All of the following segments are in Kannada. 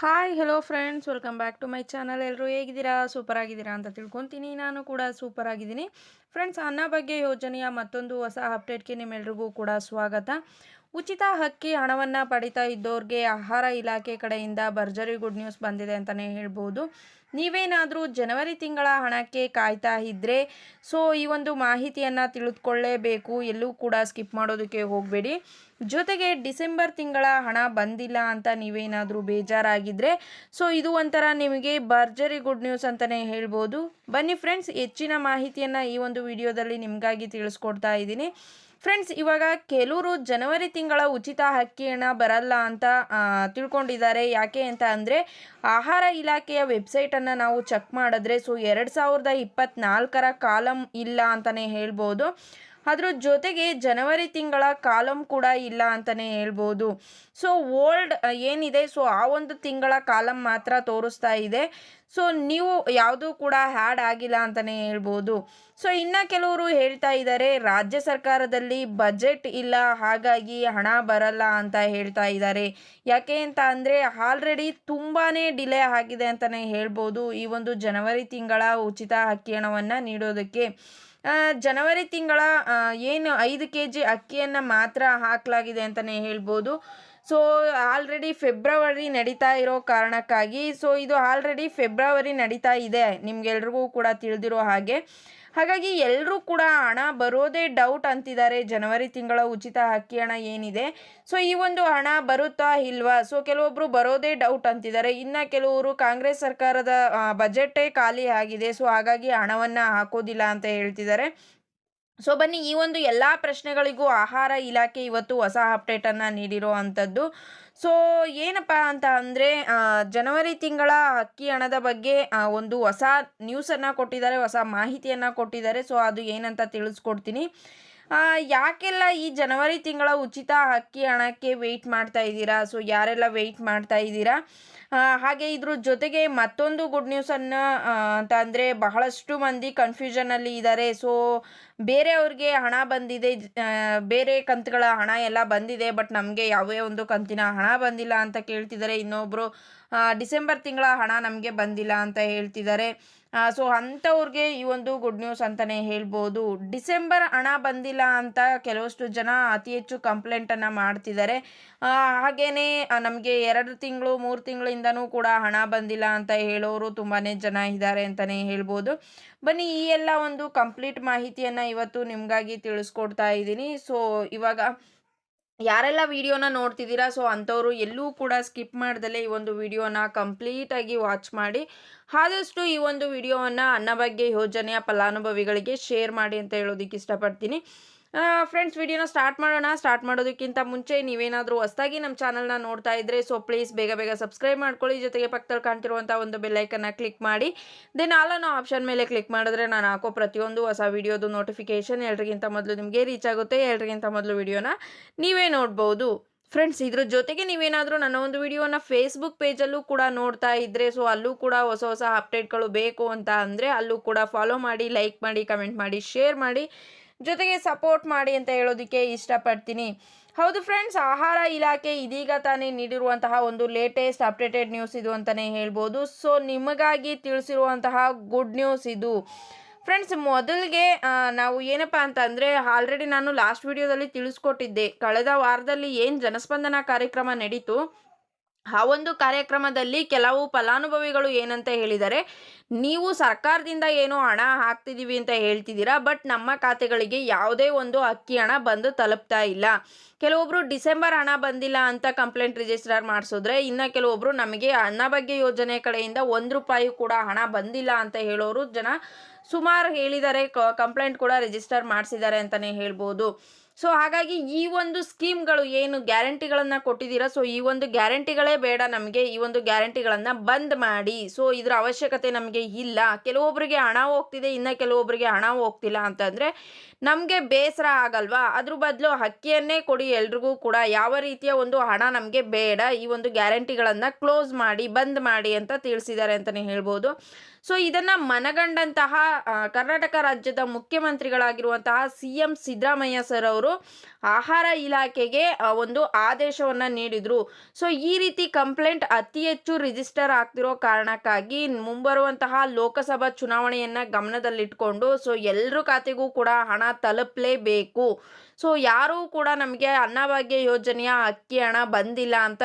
Hi hello friends welcome back to my channel ಎಲ್ಲರೂ ಹೇಗಿದ್ದೀರಾ? ಸೂಪರ್ ಆಗಿದ್ದೀರಾ ಅಂತ ತಿಳ್ಕೊತೀನಿ. ನಾನು ಕೂಡ ಸೂಪರ್ ಆಗಿದ್ದೀನಿ ಫ್ರೆಂಡ್ಸ್ ಅನ್ನ ಬಗ್ಗೆ ಯೋಜನೆಯ ಮತ್ತೊಂದು ಹೊಸ ಅಪ್ಡೇಟ್ಗೆ ನಿಮ್ಮೆಲ್ರಿಗೂ ಕೂಡ ಸ್ವಾಗತ. ಉಚಿತ ಹಕ್ಕಿ ಹಣವನ್ನು ಪಡಿತಾ ಇದ್ದವ್ರಿಗೆ ಆಹಾರ ಇಲಾಖೆ ಕಡೆಯಿಂದ ಭರ್ಜರಿ ಗುಡ್ ನ್ಯೂಸ್ ಬಂದಿದೆ ಅಂತಲೇ ಹೇಳ್ಬೋದು. ನೀವೇನಾದರೂ ಜನವರಿ ತಿಂಗಳ ಹಣಕ್ಕೆ ಕಾಯ್ತಾ ಇದ್ದರೆ ಸೊ ಈ ಒಂದು ಮಾಹಿತಿಯನ್ನು ತಿಳಿದುಕೊಳ್ಳೇಬೇಕು. ಎಲ್ಲೂ ಕೂಡ ಸ್ಕಿಪ್ ಮಾಡೋದಕ್ಕೆ ಹೋಗಬೇಡಿ. ಜೊತೆಗೆ ಡಿಸೆಂಬರ್ ತಿಂಗಳ ಹಣ ಬಂದಿಲ್ಲ ಅಂತ ನೀವೇನಾದರೂ ಬೇಜಾರಾಗಿದ್ದರೆ ಸೊ ಇದು ಒಂಥರ ನಿಮಗೆ ಭರ್ಜರಿ ಗುಡ್ ನ್ಯೂಸ್ ಅಂತಲೇ ಹೇಳ್ಬೋದು. ಬನ್ನಿ ಫ್ರೆಂಡ್ಸ್, ಹೆಚ್ಚಿನ ಮಾಹಿತಿಯನ್ನು ಈ ಒಂದು ವಿಡಿಯೋದಲ್ಲಿ ನಿಮಗಾಗಿ ತಿಳಿಸ್ಕೊಡ್ತಾ ಇದ್ದೀನಿ. ಫ್ರೆಂಡ್ಸ್, ಇವಾಗ ಕೆಲವರು ಜನವರಿ ತಿಂಗಳ ಉಚಿತ ಹಕ್ಕಿ ಹಣ ಬರಲ್ಲ ಅಂತ ತಿಳ್ಕೊಂಡಿದ್ದಾರೆ. ಯಾಕೆ ಅಂತ ಅಂದರೆ, ಆಹಾರ ಇಲಾಖೆಯ ವೆಬ್ಸೈಟನ್ನು ನಾವು ಚೆಕ್ ಮಾಡಿದ್ರೆ ಸೊ ಎರಡು ಸಾವಿರದ ಇಪ್ಪತ್ತ್ನಾಲ್ಕರ ಕಾಲಮ್ ಇಲ್ಲ ಅಂತಲೇ ಹೇಳ್ಬೋದು. ಅದ್ರ ಜೊತೆಗೆ ಜನವರಿ ತಿಂಗಳ ಕಾಲಮ್ ಕೂಡ ಇಲ್ಲ ಅಂತಲೇ ಹೇಳ್ಬೋದು. ಸೊ ಓಲ್ಡ್ ಏನಿದೆ? ಸೊ ಆ ಒಂದು ತಿಂಗಳ ಕಾಲಮ್ ಮಾತ್ರ ತೋರಿಸ್ತಾ ಇದೆ. ಸೊ ನೀವು ಯಾವುದೂ ಕೂಡ ಹ್ಯಾಡ್ ಆಗಿಲ್ಲ ಅಂತಲೇ ಹೇಳ್ಬೋದು. ಸೊ ಇನ್ನು ಕೆಲವರು ಹೇಳ್ತಾ ಇದ್ದಾರೆ ರಾಜ್ಯ ಸರ್ಕಾರದಲ್ಲಿ ಬಜೆಟ್ ಇಲ್ಲ, ಹಾಗಾಗಿ ಹಣ ಬರಲ್ಲ ಅಂತ ಹೇಳ್ತಾ ಇದ್ದಾರೆ ಯಾಕೆ ಅಂತ ಅಂದರೆ ಆಲ್ರೆಡಿ ತುಂಬಾ ಡಿಲೇ ಆಗಿದೆ ಅಂತಲೇ ಹೇಳ್ಬೋದು ಈ ಒಂದು ಜನವರಿ ತಿಂಗಳ ಉಚಿತ ಅಕ್ಕಿ ಹಣವನ್ನು ನೀಡೋದಕ್ಕೆ. ಜನವರಿ ತಿಂಗಳ ಏನು ಐದು ಕೆ ಜಿ ಅಕ್ಕಿಯನ್ನು ಮಾತ್ರ ಹಾಕಲಾಗಿದೆ ಅಂತಲೇ ಹೇಳ್ಬೋದು. ಸೊ ಆಲ್ರೆಡಿ ಫೆಬ್ರವರಿ ನಡೀತಾ ಇರೋ ಕಾರಣಕ್ಕಾಗಿ ಸೊ ಇದು ಆಲ್ರೆಡಿ ಫೆಬ್ರವರಿ ನಡೀತಾ ಇದೆ, ನಿಮ್ಗೆಲ್ರಿಗೂ ಕೂಡ ತಿಳಿದಿರೋ ಹಾಗೆ. ಹಾಗಾಗಿ ಎಲ್ಲರೂ ಕೂಡ ಹಣ ಬರೋದೇ ಡೌಟ್ ಅಂತಿದ್ದಾರೆ. ಜನವರಿ ತಿಂಗಳ ಉಚಿತ ಅಕ್ಕಿ ಹಣ ಏನಿದೆ? ಸೊ ಈ ಒಂದು ಹಣ ಬರುತ್ತಾ ಇಲ್ವಾ? ಸೊ ಕೆಲವೊಬ್ಬರು ಬರೋದೇ ಡೌಟ್ ಅಂತಿದ್ದಾರೆ. ಇನ್ನು ಕೆಲವರು ಕಾಂಗ್ರೆಸ್ ಸರ್ಕಾರದ ಬಜೆಟೇ ಖಾಲಿ ಆಗಿದೆ. ಸೊ ಹಾಗಾಗಿ ಹಣವನ್ನು ಹಾಕೋದಿಲ್ಲ ಅಂತ ಹೇಳ್ತಿದ್ದಾರೆ. ಸೊ ಬನ್ನಿ, ಈ ಒಂದು ಎಲ್ಲ ಪ್ರಶ್ನೆಗಳಿಗೂ ಆಹಾರ ಇಲಾಖೆ ಇವತ್ತು ಹೊಸ ಅಪ್ಡೇಟನ್ನು ನೀಡಿರೋ ಅಂಥದ್ದು. ಸೊ ಏನಪ್ಪ ಅಂತ ಅಂದರೆ ಜನವರಿ ತಿಂಗಳ ಅಕ್ಕಿ ಹಣದ ಬಗ್ಗೆ ಒಂದು ಹೊಸ ನ್ಯೂಸನ್ನು ಕೊಟ್ಟಿದ್ದಾರೆ, ಹೊಸ ಮಾಹಿತಿಯನ್ನು ಕೊಟ್ಟಿದ್ದಾರೆ. ಸೊ ಅದು ಏನಂತ ತಿಳಿಸ್ಕೊಡ್ತೀನಿ. ಯಾಕೆಲ್ಲ ಈ ಜನವರಿ ತಿಂಗಳ ಉಚಿತ ಅಕ್ಕಿ ಹಣಕ್ಕೆ ವೆಯ್ಟ್ ಮಾಡ್ತಾ ಇದ್ದೀರಾ? ಸೊ ಯಾರೆಲ್ಲ ವೆಯ್ಟ್ ಮಾಡ್ತಾ ಇದ್ದೀರಾ? ಹಾಗೆ ಇದ್ರ ಜೊತೆಗೆ ಮತ್ತೊಂದು ಗುಡ್ ನ್ಯೂಸನ್ನು ಅಂತ ಅಂದರೆ ಬಹಳಷ್ಟು ಮಂದಿ ಕನ್ಫ್ಯೂಷನಲ್ಲಿ ಇದ್ದಾರೆ ಸೊ ಬೇರೆಯವ್ರಿಗೆ ಹಣ ಬಂದಿದೆ ಬೇರೆ ಕಂತುಗಳ ಹಣ ಎಲ್ಲ ಬಂದಿದೆ ಬಟ್ ನಮಗೆ ಯಾವುದೇ ಒಂದು ಕಂತಿನ ಹಣ ಬಂದಿಲ್ಲ ಅಂತ ಕೇಳ್ತಿದ್ದಾರೆ. ಇನ್ನೊಬ್ಬರು ಡಿಸೆಂಬರ್ ತಿಂಗಳ ಹಣ ನಮಗೆ ಬಂದಿಲ್ಲ ಅಂತ ಹೇಳ್ತಿದ್ದಾರೆ. ಸೊ ಅಂಥವ್ರಿಗೆ ಈ ಒಂದು ಗುಡ್ ನ್ಯೂಸ್ ಅಂತಲೇ ಹೇಳ್ಬೋದು. ಡಿಸೆಂಬರ್ ಹಣ ಬಂದಿಲ್ಲ ಅಂತ ಕೆಲವಷ್ಟು ಜನ ಅತಿ ಹೆಚ್ಚು ಕಂಪ್ಲೇಂಟನ್ನು ಮಾಡ್ತಿದ್ದಾರೆ. ಹಾಗೆಯೇ ನಮಗೆ ಎರಡು ತಿಂಗಳು, ಮೂರು ತಿಂಗಳಿಂದನೂ ಕೂಡ ಹಣ ಬಂದಿಲ್ಲ ಅಂತ ಹೇಳೋರು ತುಂಬಾ ಜನ ಇದ್ದಾರೆ ಅಂತಲೇ ಹೇಳ್ಬೋದು. ಬನ್ನಿ, ಈ ಎಲ್ಲ ಒಂದು ಕಂಪ್ಲೀಟ್ ಮಾಹಿತಿಯನ್ನು ಇವತ್ತು ನಿಮಗಾಗಿ ತಿಳಿಸ್ಕೊಡ್ತಾ ಇದ್ದೀನಿ. ಸೊ ಇವಾಗ ಯಾರೆಲ್ಲ ವಿಡಿಯೋನ ನೋಡ್ತಿದ್ದೀರಾ, ಸೊ ಅಂಥವರು ಎಲ್ಲೂ ಕೂಡ ಸ್ಕಿಪ್ ಮಾಡ್ದಲೇ ಈ ಒಂದು ವಿಡಿಯೋನ ಕಂಪ್ಲೀಟಾಗಿ ವಾಚ್ ಮಾಡಿ, ಆದಷ್ಟು ಈ ಒಂದು ವಿಡಿಯೋವನ್ನು ಅನ್ನಭಾಗ್ಯ ಯೋಜನೆಯ ಫಲಾನುಭವಿಗಳಿಗೆ ಶೇರ್ ಮಾಡಿ ಅಂತ ಹೇಳೋದಕ್ಕೆ ಇಷ್ಟಪಡ್ತೀನಿ. ಫ್ರೆಂಡ್ಸ್ ವಿಡಿಯೋನ ಸ್ಟಾರ್ಟ್ ಮಾಡೋಣ. ಸ್ಟಾರ್ಟ್ ಮಾಡೋದಕ್ಕಿಂತ ಮುಂಚೆ ನೀವೇನಾದರೂ ಹೊಸದಾಗಿ ನಮ್ಮ ಚಾನಲ್ನ ನೋಡ್ತಾ ಇದ್ದರೆ ಸೊ ಪ್ಲೀಸ್ ಬೇಗ ಬೇಗ ಸಬ್ಸ್ಕ್ರೈಬ್ ಮಾಡ್ಕೊಳ್ಳಿ. ಜೊತೆಗೆ ಪಕ್ಕದಲ್ಲಿ ಕಾಣ್ತಿರುವಂಥ ಒಂದು ಬೆಲ್ಲೈಕನ್ನ ಕ್ಲಿಕ್ ಮಾಡಿ. ದೆನ್ ಆಲ್ ಆಪ್ಷನ್ ಮೇಲೆ ಕ್ಲಿಕ್ ಮಾಡಿದ್ರೆ ನಾನು ಹಾಕೋ ಪ್ರತಿಯೊಂದು ಹೊಸ ವಿಡಿಯೋದು ನೋಟಿಫಿಕೇಷನ್ ಎಲ್ರಿಗಿಂತ ಮೊದಲು ನಿಮಗೆ ರೀಚ್ ಆಗುತ್ತೆ. ಎಲ್ರಿಗಿಂತ ಮೊದಲು ವಿಡಿಯೋನ ನೀವೇ ನೋಡ್ಬೋದು. ಫ್ರೆಂಡ್ಸ್ ಇದ್ರ ಜೊತೆಗೆ ನೀವೇನಾದರೂ ನನ್ನ ಒಂದು ವಿಡಿಯೋನ ಫೇಸ್ಬುಕ್ ಪೇಜಲ್ಲೂ ಕೂಡ ನೋಡ್ತಾ ಇದ್ದರೆ ಸೊ ಅಲ್ಲೂ ಕೂಡ ಹೊಸ ಹೊಸ ಅಪ್ಡೇಟ್ಗಳು ಬೇಕು ಅಂತ ಅಂದರೆ, ಅಲ್ಲೂ ಕೂಡ ಫಾಲೋ ಮಾಡಿ ಲೈಕ್ ಮಾಡಿ ಕಮೆಂಟ್ ಮಾಡಿ ಶೇರ್ ಮಾಡಿ. ಜೊತೆಗೆ ಸಪೋರ್ಟ್ ಮಾಡಿ ಅಂತ ಹೇಳೋದಕ್ಕೆ ಇಷ್ಟಪಡ್ತೀನಿ. ಹೌದು ಫ್ರೆಂಡ್ಸ್ ಆಹಾರ ಇಲಾಖೆ ಇದೀಗ ತಾನೇ ನೀಡಿರುವಂತಹ ಒಂದು ಲೇಟೆಸ್ಟ್ ಅಪ್ಡೇಟೆಡ್ ನ್ಯೂಸ್ ಇದು ಅಂತಲೇ ಹೇಳ್ಬೋದು. ಸೊ ನಿಮಗಾಗಿ ತಿಳಿಸಿರುವಂತಹ ಗುಡ್ ನ್ಯೂಸ್ ಇದು. ಫ್ರೆಂಡ್ಸ್ ಮೊದಲಿಗೆ ನಾವು ಏನಪ್ಪ ಅಂತ ಅಂದರೆ ಆಲ್ರೆಡಿ ನಾನು ಲಾಸ್ಟ್ ವಿಡಿಯೋದಲ್ಲಿ ತಿಳಿಸ್ಕೊಟ್ಟಿದ್ದೆ. ಕಳೆದ ವಾರದಲ್ಲಿ ಏನು ಜನಸ್ಪಂದನ ಕಾರ್ಯಕ್ರಮ ನಡೀತು? ಆ ಒಂದು ಕಾರ್ಯಕ್ರಮದಲ್ಲಿ ಕೆಲವು ಫಲಾನುಭವಿಗಳು ಏನಂತ ಹೇಳಿದರೆ, ನೀವು ಸರ್ಕಾರದಿಂದ ಏನು ಹಣ ಹಾಕ್ತಿದ್ದೀವಿ ಅಂತ ಹೇಳ್ತಿದ್ದೀರಾ, ಬಟ್ ನಮ್ಮ ಖಾತೆಗಳಿಗೆ ಯಾವುದೇ ಒಂದು ಅಕ್ಕಿ ಹಣ ಬಂದು ತಲುಪ್ತಾ ಇಲ್ಲ. ಕೆಲವೊಬ್ಬರು ಡಿಸೆಂಬರ್ ಹಣ ಬಂದಿಲ್ಲ ಅಂತ ಕಂಪ್ಲೇಂಟ್ ರಿಜಿಸ್ಟರ್ ಮಾಡಿಸಿದ್ರೆ, ಇನ್ನು ಕೆಲವೊಬ್ಬರು ನಮಗೆ ಅನ್ನ ಬಗ್ಗೆ ಯೋಜನೆ ಕಡೆಯಿಂದ ಒಂದು ರೂಪಾಯಿ ಕೂಡ ಹಣ ಬಂದಿಲ್ಲ ಅಂತ ಹೇಳೋರು ಜನ ಸುಮಾರು ಹೇಳಿದ್ದಾರೆ ಕಂಪ್ಲೇಂಟ್ ಕೂಡ ರಿಜಿಸ್ಟರ್ ಮಾಡಿಸಿದ್ದಾರೆ ಅಂತಲೇ ಹೇಳ್ಬೋದು. ಸೊ ಹಾಗಾಗಿ ಈ ಒಂದು ಸ್ಕೀಮ್ಗಳು ಏನು ಗ್ಯಾರಂಟಿಗಳನ್ನು ಕೊಟ್ಟಿದ್ದೀರಾ? ಸೊ ಈ ಒಂದು ಗ್ಯಾರಂಟಿಗಳೇ ಬೇಡ ನಮಗೆ. ಈ ಒಂದು ಗ್ಯಾರಂಟಿಗಳನ್ನು ಬಂದ್ ಮಾಡಿ. ಸೊ ಇದರ ಅವಶ್ಯಕತೆ ನಮಗೆ ಇಲ್ಲ. ಕೆಲವೊಬ್ಬರಿಗೆ ಹಣ ಹೋಗ್ತಿದೆ, ಇನ್ನು ಕೆಲವೊಬ್ಬರಿಗೆ ಹಣ ಹೋಗ್ತಿಲ್ಲ ಅಂತಂದರೆ ನಮಗೆ ಬೇಸರ ಆಗಲ್ವಾ? ಅದ್ರ ಬದಲು ಹಕ್ಕಿಯನ್ನೇ ಕೊಡಿ ಎಲ್ರಿಗೂ ಕೂಡ. ಯಾವ ರೀತಿಯ ಒಂದು ಹಣ ನಮಗೆ ಬೇಡ. ಈ ಒಂದು ಗ್ಯಾರಂಟಿಗಳನ್ನು ಕ್ಲೋಸ್ ಮಾಡಿ, ಬಂದ್ ಮಾಡಿ ಅಂತ ತಿಳಿಸಿದ್ದಾರೆ ಅಂತಲೇ ಹೇಳ್ಬೋದು. ಸೊ ಇದನ್ನು ಮನಗಂಡಂತಹ ಕರ್ನಾಟಕ ರಾಜ್ಯದ ಮುಖ್ಯಮಂತ್ರಿಗಳಾಗಿರುವಂತಹ ಸಿ ಎಂ ಸಿದ್ದರಾಮಯ್ಯ ಸರ್ ಅವರು ಆಹಾರ ಇಲಾಖೆಗೆ ಒಂದು ಆದೇಶವನ್ನು ನೀಡಿದರು. ಸೊ ಈ ರೀತಿ ಕಂಪ್ಲೇಂಟ್ ಅತಿ ಹೆಚ್ಚು ರಿಜಿಸ್ಟರ್ ಆಗ್ತಿರೋ ಕಾರಣಕ್ಕಾಗಿ ಮುಂಬರುವಂತಹ ಲೋಕಸಭಾ ಚುನಾವಣೆಯನ್ನು ಗಮನದಲ್ಲಿಟ್ಕೊಂಡು, ಸೊ ಎಲ್ಲರ ಖಾತೆಗೂ ಕೂಡ ಹಣ ತಲುಪಲೇಬೇಕು. ಸೊ ಯಾರೂ ಕೂಡ ನಮಗೆ ಅನ್ನಭಾಗ್ಯ ಯೋಜನೆಯ ಅಕ್ಕಿ ಹಣ ಬಂದಿಲ್ಲ ಅಂತ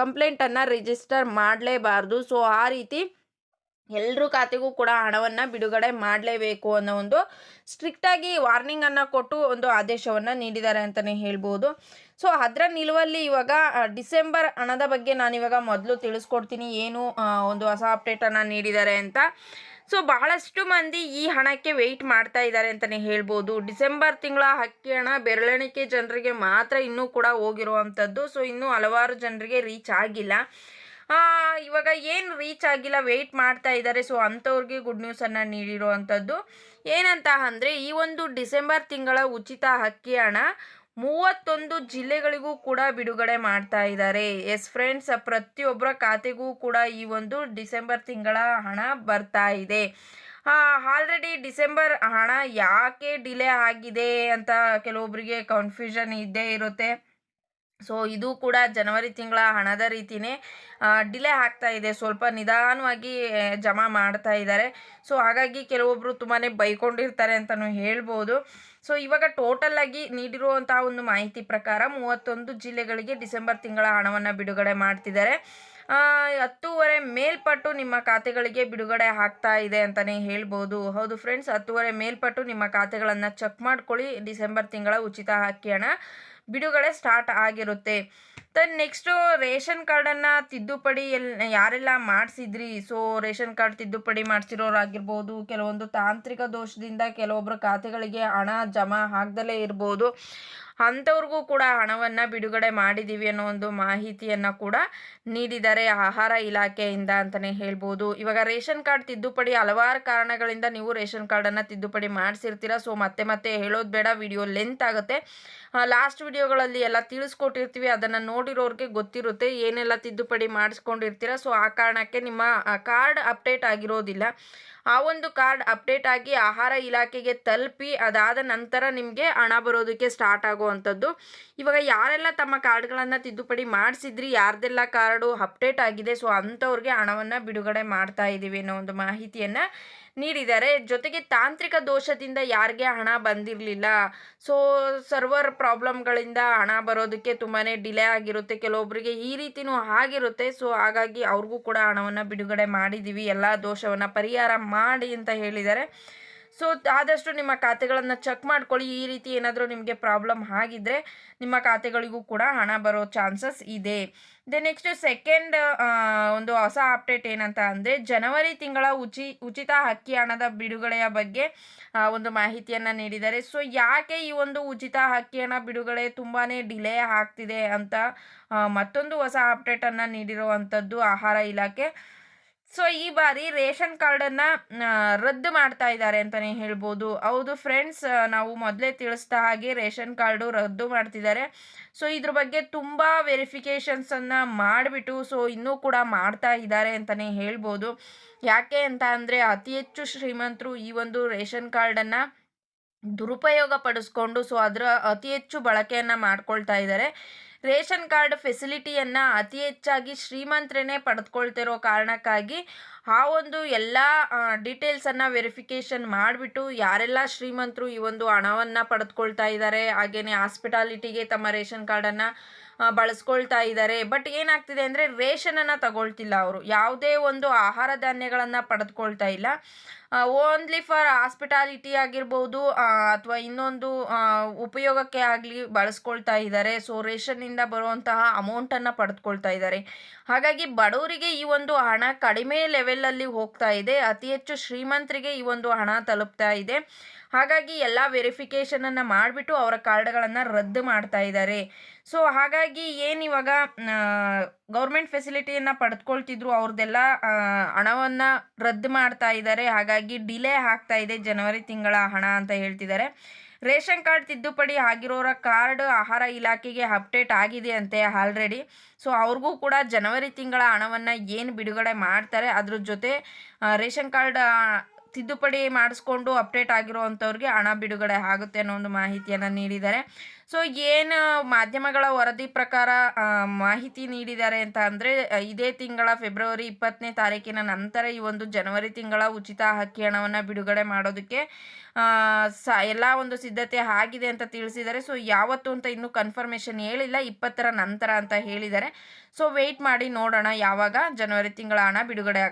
ಕಂಪ್ಲೇಂಟನ್ನು ರಿಜಿಸ್ಟರ್ ಮಾಡಲೇಬಾರ್ದು. ಸೊ ಆ ರೀತಿ ಎಲ್ಲರ ಖಾತೆಗೂ ಕೂಡ ಹಣವನ್ನು ಬಿಡುಗಡೆ ಮಾಡಲೇಬೇಕು ಅನ್ನೋ ಒಂದು ಸ್ಟ್ರಿಕ್ಟಾಗಿ ವಾರ್ನಿಂಗನ್ನು ಕೊಟ್ಟು ಒಂದು ಆದೇಶವನ್ನು ನೀಡಿದ್ದಾರೆ ಅಂತಲೇ ಹೇಳ್ಬೋದು. ಸೊ ಅದರ ನಿಲುವಲ್ಲಿ ಇವಾಗ ಡಿಸೆಂಬರ್ ಹಣದ ಬಗ್ಗೆ ನಾನಿವಾಗ ಮೊದಲು ತಿಳಿಸ್ಕೊಡ್ತೀನಿ. ಏನು ಒಂದು ಹೊಸ ಅಪ್ಡೇಟನ್ನು ನೀಡಿದ್ದಾರೆ ಅಂತ. ಸೊ ಬಹಳಷ್ಟು ಮಂದಿ ಈ ಹಣಕ್ಕೆ ವೆಯ್ಟ್ ಮಾಡ್ತಾ ಇದ್ದಾರೆ ಅಂತಲೇ ಹೇಳ್ಬೋದು. ಡಿಸೆಂಬರ್ ತಿಂಗಳ ಹಕ್ಕಿ ಹಣ ಬೆರಳೆಣಿಕೆ ಜನರಿಗೆ ಮಾತ್ರ ಇನ್ನೂ ಕೂಡ ಹೋಗಿರುವಂಥದ್ದು ಸೊ ಇನ್ನೂ ಹಲವಾರು ಜನರಿಗೆ ರೀಚ್ ಆಗಿಲ್ಲ. ಇವಾಗ ಏನು ರೀಚ್ ಆಗಿಲ್ಲ ವೆಯ್ಟ್ ಮಾಡ್ತಾ ಇದ್ದಾರೆ ಸೊ ಅಂಥವ್ರಿಗೆ ಗುಡ್ ನ್ಯೂಸನ್ನು ನೀಡಿರುವಂಥದ್ದು. ಏನಂತ ಅಂದರೆ, ಈ ಒಂದು ಡಿಸೆಂಬರ್ ತಿಂಗಳ ಉಚಿತ ಹಕ್ಕಿ ಹಣ ಮೂವತ್ತೊಂದು ಜಿಲ್ಲೆಗಳಿಗೂ ಕೂಡ ಬಿಡುಗಡೆ ಮಾಡ್ತಾ ಇದ್ದಾರೆ ಎಸ್ ಫ್ರೆಂಡ್ಸ್ ಪ್ರತಿಯೊಬ್ಬರ ಖಾತೆಗೂ ಕೂಡ ಈ ಒಂದು ಡಿಸೆಂಬರ್ ತಿಂಗಳ ಹಣ ಬರ್ತಾ ಇದೆ. ಆಲ್ರೆಡಿ ಡಿಸೆಂಬರ್ ಹಣ ಯಾಕೆ ಡಿಲೇ ಆಗಿದೆ ಅಂತ ಕೆಲವೊಬ್ಬರಿಗೆ ಕನ್ಫ್ಯೂಷನ್ ಇದ್ದೇ ಇರುತ್ತೆ. ಸೊ ಇದು ಕೂಡ ಜನವರಿ ತಿಂಗಳ ಹಣದ ರೀತಿಯೇ ಡಿಲೇ ಆಗ್ತಾ ಇದೆ. ಸ್ವಲ್ಪ ನಿಧಾನವಾಗಿ ಜಮಾ ಮಾಡ್ತಾ ಇದ್ದಾರೆ. ಸೊ ಹಾಗಾಗಿ ಕೆಲವೊಬ್ಬರು ತುಂಬಾ ಬೈಕೊಂಡಿರ್ತಾರೆ ಅಂತಲೂ ಹೇಳ್ಬೋದು. ಸೊ ಇವಾಗ ಟೋಟಲ್ ಆಗಿ ನೀಡಿರುವಂತಹ ಒಂದು ಮಾಹಿತಿ ಪ್ರಕಾರ ಮೂವತ್ತೊಂದು ಜಿಲ್ಲೆಗಳಿಗೆ ಡಿಸೆಂಬರ್ ತಿಂಗಳ ಹಣವನ್ನು ಬಿಡುಗಡೆ ಮಾಡ್ತಿದ್ದಾರೆ. ಹತ್ತೂವರೆ ಮೇಲ್ಪಟ್ಟು ನಿಮ್ಮ ಖಾತೆಗಳಿಗೆ ಬಿಡುಗಡೆ ಆಗ್ತಾ ಇದೆ ಅಂತಲೇ ಹೇಳ್ಬೋದು. ಹೌದು ಫ್ರೆಂಡ್ಸ್ ಹತ್ತೂವರೆ ಮೇಲ್ಪಟ್ಟು ನಿಮ್ಮ ಖಾತೆಗಳನ್ನು ಚೆಕ್ ಮಾಡ್ಕೊಳ್ಳಿ. ಡಿಸೆಂಬರ್ ತಿಂಗಳ ಉಚಿತ ಹಾಕಿ ಹಣ ಬಿಡುಗಡೆ ಸ್ಟಾರ್ಟ್ ಆಗಿರುತ್ತೆ. ದೆನ್ ನೆಕ್ಸ್ಟು ರೇಷನ್ ಕಾರ್ಡನ್ನು ತಿದ್ದುಪಡಿ ಯಾರೆಲ್ಲ ಮಾಡಿಸಿದ್ರಿ? ಸೊ ರೇಷನ್ ಕಾರ್ಡ್ ತಿದ್ದುಪಡಿ ಮಾಡಿಸಿರೋರಾಗಿರ್ಬೋದು ಕೆಲವೊಂದು ತಾಂತ್ರಿಕ ದೋಷದಿಂದ ಕೆಲವೊಬ್ಬರ ಖಾತೆಗಳಿಗೆ ಹಣ ಜಮಾ ಆಗದಲೇ ಇರ್ಬೋದು. ಅಂಥವ್ರಿಗೂ ಕೂಡ ಹಣವನ್ನು ಬಿಡುಗಡೆ ಮಾಡಿದ್ದೀವಿ ಅನ್ನೋ ಒಂದು ಮಾಹಿತಿಯನ್ನು ಕೂಡ ನೀಡಿದ್ದಾರೆ ಆಹಾರ ಇಲಾಖೆಯಿಂದ ಅಂತಲೇ ಹೇಳ್ಬೋದು. ಇವಾಗ ರೇಷನ್ ಕಾರ್ಡ್ ತಿದ್ದುಪಡಿ ಹಲವಾರು ಕಾರಣಗಳಿಂದ ನೀವು ರೇಷನ್ ಕಾರ್ಡನ್ನು ತಿದ್ದುಪಡಿ ಮಾಡಿಸಿರ್ತೀರ. ಸೊ, ಮತ್ತೆ ಮತ್ತೆ ಹೇಳೋದು ಬೇಡ. ವಿಡಿಯೋ ಲೆಂತ್ ಆಗುತ್ತೆ. ಲಾಸ್ಟ್ ವಿಡಿಯೋಗಳಲ್ಲಿ ಎಲ್ಲ ತಿಳಿಸ್ಕೊಟ್ಟಿರ್ತೀವಿ. ಅದನ್ನು ನೋಡಿರೋರಿಗೆ ಗೊತ್ತಿರುತ್ತೆ. ಏನೆಲ್ಲ ತಿದ್ದುಪಡಿ ಮಾಡಿಸ್ಕೊಂಡಿರ್ತೀರ. ಸೊ, ಆ ಕಾರಣಕ್ಕೆ ನಿಮ್ಮ ಕಾರ್ಡ್ ಅಪ್ಡೇಟ್ ಆಗಿರೋದಿಲ್ಲ. ಆ ಒಂದು ಕಾರ್ಡ್ ಅಪ್ಡೇಟ್ ಆಗಿ ಆಹಾರ ಇಲಾಖೆಗೆ ತಲುಪಿ ಅದಾದ ನಂತರ ನಿಮಗೆ ಹಣ ಬರೋದಕ್ಕೆ ಸ್ಟಾರ್ಟ್ ಆಗುವಂಥದ್ದು. ಇವಾಗ ಯಾರೆಲ್ಲ ತಮ್ಮ ಕಾರ್ಡ್ಗಳನ್ನು ತಿದ್ದುಪಡಿ ಮಾಡಿಸಿದ್ರಿ, ಯಾರ್ದೆಲ್ಲ ಕಾರ್ಡು ಅಪ್ಡೇಟ್ ಆಗಿದೆ, ಸೊ ಅಂಥವ್ರಿಗೆ ಹಣವನ್ನು ಬಿಡುಗಡೆ ಮಾಡ್ತಾ ಇದ್ದೀವಿ ಅನ್ನೋ ಒಂದು ಮಾಹಿತಿಯನ್ನು ನೀಡಿದ್ದಾರೆ ಜೊತೆಗೆ ತಾಂತ್ರಿಕ ದೋಷದಿಂದ ಯಾರಿಗೆ ಹಣ ಬಂದಿರಲಿಲ್ಲ. ಸೊ ಸರ್ವರ್ ಪ್ರಾಬ್ಲಮ್ಗಳಿಂದ ಹಣ ಬರೋದಕ್ಕೆ ತುಂಬಾ ಡಿಲೇ ಆಗಿರುತ್ತೆ. ಕೆಲವೊಬ್ಬರಿಗೆ ಈ ರೀತಿನೂ ಆಗಿರುತ್ತೆ. ಸೊ ಹಾಗಾಗಿ ಅವ್ರಿಗೂ ಕೂಡ ಹಣವನ್ನು ಬಿಡುಗಡೆ ಮಾಡಿದ್ದೀವಿ ಎಲ್ಲ ದೋಷವನ್ನು ಪರಿಹಾರ ಮಾಡಿ ಅಂತ ಹೇಳಿದ್ದಾರೆ ಸೊ ಆದಷ್ಟು ನಿಮ್ಮ ಖಾತೆಗಳನ್ನು ಚೆಕ್ ಮಾಡ್ಕೊಳ್ಳಿ. ಈ ರೀತಿ ಏನಾದರೂ ನಿಮಗೆ ಪ್ರಾಬ್ಲಮ್ ಆಗಿದ್ದರೆ ನಿಮ್ಮ ಖಾತೆಗಳಿಗೂ ಕೂಡ ಹಣ ಬರೋ ಚಾನ್ಸಸ್ ಇದೆ. ದೆ ನೆಕ್ಸ್ಟ್ ಸೆಕೆಂಡ್ ಒಂದು ಹೊಸ ಅಪ್ಡೇಟ್ ಏನಂತ ಅಂದರೆ, ಜನವರಿ ತಿಂಗಳ ಉಚಿ, ಉಚಿತ ಹಕ್ಕಿ ಹಣದ ಬಿಡುಗಡೆಯ ಬಗ್ಗೆ ಒಂದು ಮಾಹಿತಿಯನ್ನು ನೀಡಿದ್ದಾರೆ. ಸೊ ಯಾಕೆ ಈ ಒಂದು ಉಚಿತ ಹಕ್ಕಿ ಹಣ ಬಿಡುಗಡೆ ತುಂಬಾ ಡಿಲೇ ಆಗ್ತಿದೆ ಅಂತ ಮತ್ತೊಂದು ಹೊಸ ಅಪ್ಡೇಟನ್ನು ನೀಡಿರುವಂಥದ್ದು ಆಹಾರ ಇಲಾಖೆ. ಸೊ ಈ ಬಾರಿ ರೇಷನ್ ಕಾರ್ಡನ್ನು ರದ್ದು ಮಾಡ್ತಾ ಇದ್ದಾರೆ ಅಂತಲೇ ಹೇಳ್ಬೋದು. ಹೌದು ಫ್ರೆಂಡ್ಸ್ ನಾವು ಮೊದಲೇ ತಿಳಿಸ್ದ ಹಾಗೆ ರೇಷನ್ ಕಾರ್ಡು ರದ್ದು ಮಾಡ್ತಿದ್ದಾರೆ. ಸೊ ಇದ್ರ ಬಗ್ಗೆ ತುಂಬ ವೆರಿಫಿಕೇಷನ್ಸನ್ನು ಮಾಡಿಬಿಟ್ಟು ಸೊ ಇನ್ನೂ ಕೂಡ ಮಾಡ್ತಾ ಇದ್ದಾರೆ ಅಂತಲೇ ಹೇಳ್ಬೋದು. ಯಾಕೆ ಅಂತ ಅಂದರೆ, ಅತಿ ಹೆಚ್ಚು ಶ್ರೀಮಂತರು ಈ ಒಂದು ರೇಷನ್ ಕಾರ್ಡನ್ನು ದುರುಪಯೋಗ ಪಡಿಸ್ಕೊಂಡು ಸೊ ಅದರ ಅತಿ ಹೆಚ್ಚು ಬಳಕೆಯನ್ನು ಮಾಡ್ಕೊಳ್ತಾ ಇದ್ದಾರೆ. ರೇಷನ್ ಕಾರ್ಡ್ ಫೆಸಿಲಿಟಿಯನ್ನು ಅತಿ ಹೆಚ್ಚಾಗಿ ಶ್ರೀಮಂತರೇ ಪಡೆದುಕೊಳ್ತಿರೋ ಕಾರಣಕ್ಕಾಗಿ ಆ ಒಂದು ಎಲ್ಲ ಡೀಟೇಲ್ಸನ್ನು ವೆರಿಫಿಕೇಷನ್ ಮಾಡಿಬಿಟ್ಟು ಯಾರೆಲ್ಲ ಶ್ರೀಮಂತರು ಈ ಒಂದು ಹಣವನ್ನು ಪಡೆದುಕೊಳ್ತಾ ಇದ್ದಾರೆ ಹಾಗೆಯೇ ಹಾಸ್ಪಿಟಾಲಿಟಿಗೆ ತಮ್ಮ ರೇಷನ್ ಕಾರ್ಡನ್ನು ಬಳಸ್ಕೊಳ್ತಾ ಇದ್ದಾರೆ. ಬಟ್ ಏನಾಗ್ತಿದೆ ಅಂದರೆ ರೇಷನನ್ನು ತಗೊಳ್ತಿಲ್ಲ ಅವರು. ಯಾವುದೇ ಒಂದು ಆಹಾರ ಧಾನ್ಯಗಳನ್ನು ಪಡೆದುಕೊಳ್ತಾ ಇಲ್ಲ. ಓನ್ಲಿ ಫಾರ್ ಹಾಸ್ಪಿಟಾಲಿಟಿ ಆಗಿರ್ಬೋದು ಅಥವಾ ಇನ್ನೊಂದು ಉಪಯೋಗಕ್ಕೆ ಆಗಲಿ ಬಳಸ್ಕೊಳ್ತಾ ಇದ್ದಾರೆ. ಸೊ ರೇಷನ್ನಿಂದ ಬರುವಂತಹ ಅಮೌಂಟನ್ನು ಪಡೆದುಕೊಳ್ತಾ ಇದ್ದಾರೆ. ಹಾಗಾಗಿ ಬಡವರಿಗೆ ಈ ಒಂದು ಹಣ ಕಡಿಮೆ ಲೆವೆಲಲ್ಲಿ ಹೋಗ್ತಾ ಇದೆ. ಅತಿ ಹೆಚ್ಚು ಶ್ರೀಮಂತರಿಗೆ ಈ ಒಂದು ಹಣ ತಲುಪ್ತಾ ಇದೆ. ಹಾಗಾಗಿ ಎಲ್ಲ ವೆರಿಫಿಕೇಷನನ್ನು ಮಾಡಿಬಿಟ್ಟು ಅವರ ಕಾರ್ಡ್ಗಳನ್ನು ರದ್ದು ಮಾಡ್ತಾ ಇದ್ದಾರೆ. ಸೊ ಹಾಗಾಗಿ ಏನು ಇವಾಗ ಗೌರ್ಮೆಂಟ್ ಫೆಸಿಲಿಟಿಯನ್ನು ಪಡೆದುಕೊಳ್ತಿದ್ರು ಅವ್ರದ್ದೆಲ್ಲ ಹಣವನ್ನು ರದ್ದು ಮಾಡ್ತಾ ಇದ್ದಾರೆ. ಹಾಗಾಗಿ ಡಿಲೇ ಆಗ್ತಾ ಇದೆ ಜನವರಿ ತಿಂಗಳ ಹಣ ಅಂತ ಹೇಳ್ತಿದ್ದಾರೆ. ರೇಷನ್ ಕಾರ್ಡ್ ತಿದ್ದುಪಡಿ ಆಗಿರೋರ ಕಾರ್ಡ್ ಆಹಾರ ಇಲಾಖೆಗೆ ಅಪ್ಡೇಟ್ ಆಗಿದೆ ಅಂತೆ ಆಲ್ರೆಡಿ ಸೊ ಅವ್ರಿಗೂ ಕೂಡ ಜನವರಿ ತಿಂಗಳ ಹಣವನ್ನು ಏನು ಬಿಡುಗಡೆ ಮಾಡ್ತಾರೆ, ಅದ್ರ ಜೊತೆ ರೇಷನ್ ಕಾರ್ಡ್ ತಿದ್ದುಪಡಿ ಮಾಡಿಸ್ಕೊಂಡು ಅಪ್ಡೇಟ್ ಆಗಿರೋ ಅಂಥವ್ರಿಗೆ ಹಣ ಬಿಡುಗಡೆ ಆಗುತ್ತೆ ಅನ್ನೋ ಒಂದು ಮಾಹಿತಿಯನ್ನು ನೀಡಿದ್ದಾರೆ. ಸೊ ಏನು ಮಾಧ್ಯಮಗಳ ವರದಿ ಪ್ರಕಾರ ಮಾಹಿತಿ ನೀಡಿದ್ದಾರೆ ಅಂತ ಅಂದರೆ, ಇದೇ ತಿಂಗಳ ಫೆಬ್ರವರಿ ಇಪ್ಪತ್ತನೇ ತಾರೀಕಿನ ನಂತರ ಈ ಒಂದು ಜನವರಿ ತಿಂಗಳ ಉಚಿತ ಹಕ್ಕಿ ಹಣವನ್ನು ಬಿಡುಗಡೆ ಮಾಡೋದಕ್ಕೆ ಸ, ಎಲ್ಲ ಒಂದು ಸಿದ್ಧತೆ ಆಗಿದೆ ಅಂತ ತಿಳಿಸಿದ್ದಾರೆ. ಸೊ ಯಾವತ್ತು ಅಂತ ಇನ್ನೂ ಕನ್ಫರ್ಮೇಷನ್ ಹೇಳಿಲ್ಲ, ಇಪ್ಪತ್ತರ ನಂತರ ಅಂತ ಹೇಳಿದ್ದಾರೆ. ಸೊ ವೆಯ್ಟ್ ಮಾಡಿ ನೋಡೋಣ ಯಾವಾಗ ಜನವರಿ ತಿಂಗಳ ಹಣ ಬಿಡುಗಡೆ